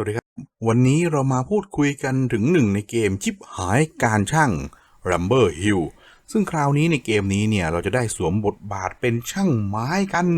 วัสดีครับ วันนี้เรามาพูดคุยกันถึงหนึ่งในเกมชิปหายการช่าง Rumber Hill ซึ่งคราวนี้ในเกมนี้เนี่ยเราจะได้สวมบทบาทเป็นช่างไม้กัน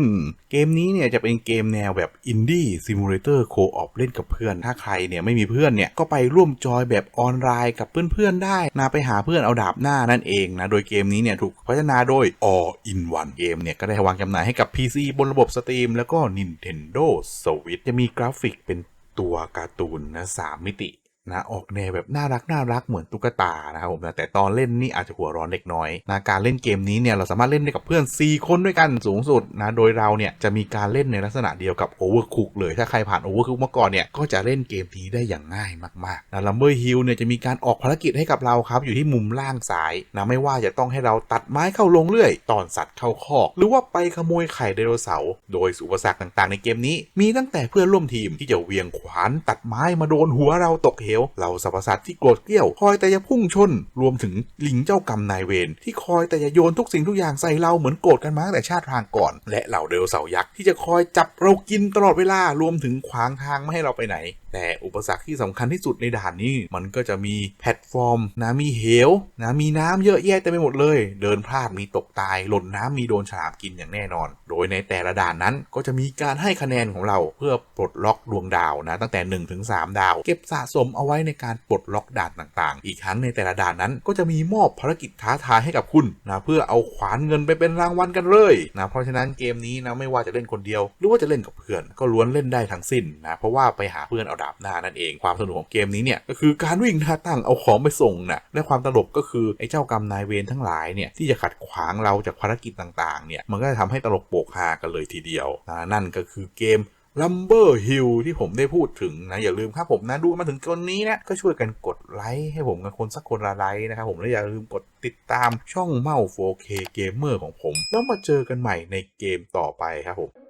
เกมนี้เนี่ยจะเป็นเกมแนวแบบอินดี้ซิมูเลเตอร์โคออฟเล่นกับเพื่อน ถ้าใครเนี่ยไม่มีเพื่อนเนี่ยก็ไปร่วมจอยแบบออนไลน์กับเพื่อนๆได้นะไปหาเพื่อนเอาดาบหน้านั่นเองนะ โดยเกมนี้เนี่ยถูกพัฒนาโดย All in One เกมเนี่ยก็ได้วางจำหน่ายให้กับ PC บนระบบ Steam แล้วก็ Nintendo Switch จะมีกราฟิกเป็น ตัวการ์ตูนนะสามมิติ นะออกแนวแบบน่ารักน่ารักเหมือนตุ๊กตานะครับผมนะแต่ตอนเล่นนี่อาจจะหัวร้อนเล็กน้อยนะการเล่นเกมนี้เนี่ยเราสามารถเล่นได้กับเพื่อน 4 คนด้วยกันสูงสุดนะโดยเราเนี่ยจะมีการเล่นในลักษณะเดียวกับ Overcook เลยถ้าใครผ่าน Overcook มาก่อนเนี่ยก็จะเล่นเกมนี้ได้อย่างง่ายมากๆนะ Lumber Hill เนี่ยจะมีการออกภารกิจให้กับเราครับอยู่ที่มุมล่างซ้ายนะไม่ว่าจะต้องให้เราตัดไม้เข้าลงเรื่อยตอนสัตว์เข้าคอก หรือว่าไปขโมยไข่ไดโนเสาร์โดยอุปสรรคต่างๆ ในเกมนี้ มีตั้งแต่เพื่อนร่วมทีมที่จะเวียงขวานตัดไม้มาโดนหัวเราตกเหวเราสรรพสัตว์ที่โกรธเกรี้ยวคอยแต่จะพุ่งชน รวมถึงลิงเจ้ากรรมนายเวรที่คอยแต่จะโยนทุกสิ่งทุกอย่างใส่เราเหมือนโกรธกันมาตั้งแต่ชาติทางก่อน และเหล่าไดโนเสายักษ์ที่จะคอยจับเรากินตลอดเวลารวมถึงขวางทางไม่ให้เราไปไหน แต่อุปสรรคที่สำคัญที่สุดในด่านนี้มันก็จะมีแพลตฟอร์มนะมีเหวนะมีน้ำเยอะแยะเต็มไปหมดเลย เดินพลาดมีตกตายหล่นน้ำมีโดนฉลามกินอย่างแน่นอน โดยในแต่ละด่านนั้นก็จะมีการให้คะแนนของเราเพื่อปลดล็อกดวงดาวนะตั้งแต่1ถึง3ดาว เก็บสะสมเอาไว้ในการปลดล็อกด่านต่างๆ อีกทั้งในแต่ละด่านนั้นก็จะมีมอบภารกิจท้าทายให้กับคุณนะเพื่อเอาขวานเงินไปเป็นรางวัลกันเลยนะเพราะฉะนั้นเกมนี้นะไม่ว่าจะเล่นคนเดียว หรือว่าจะเล่นกับเพื่อน ก็ล้วนเล่นได้ทั้งสิ้นนะเพราะว่าไปหาเพื่อนเอาดาบหน้านั่นเองความสนุกของเกมนี้เนี่ยก็คือการวิ่งท่าตั้งเอาของไปส่งนะและความตลกก็คือไอ้เจ้ากรรมนายเวรทั้งหลายเนี่ยที่จะขัดขวางเราจากภารกิจต่างๆเนี่ยมันก็จะทำให้ตลกโปกฮากันเลยทีเดียวนะนั่นก็คือเกม ลัมเบอร์ฮิลที่ผมได้พูดถึงนะ อย่าลืมครับผมนะ ดูมาถึงตอนนี้นะ ก็ช่วยกันกดไลค์ให้ผมกับคนสักคนละไลค์นะครับผมและอย่าลืมกดติดตามช่องเมา 4K Gamer ของผม แล้วมาเจอกันใหม่ในเกมต่อไปครับผม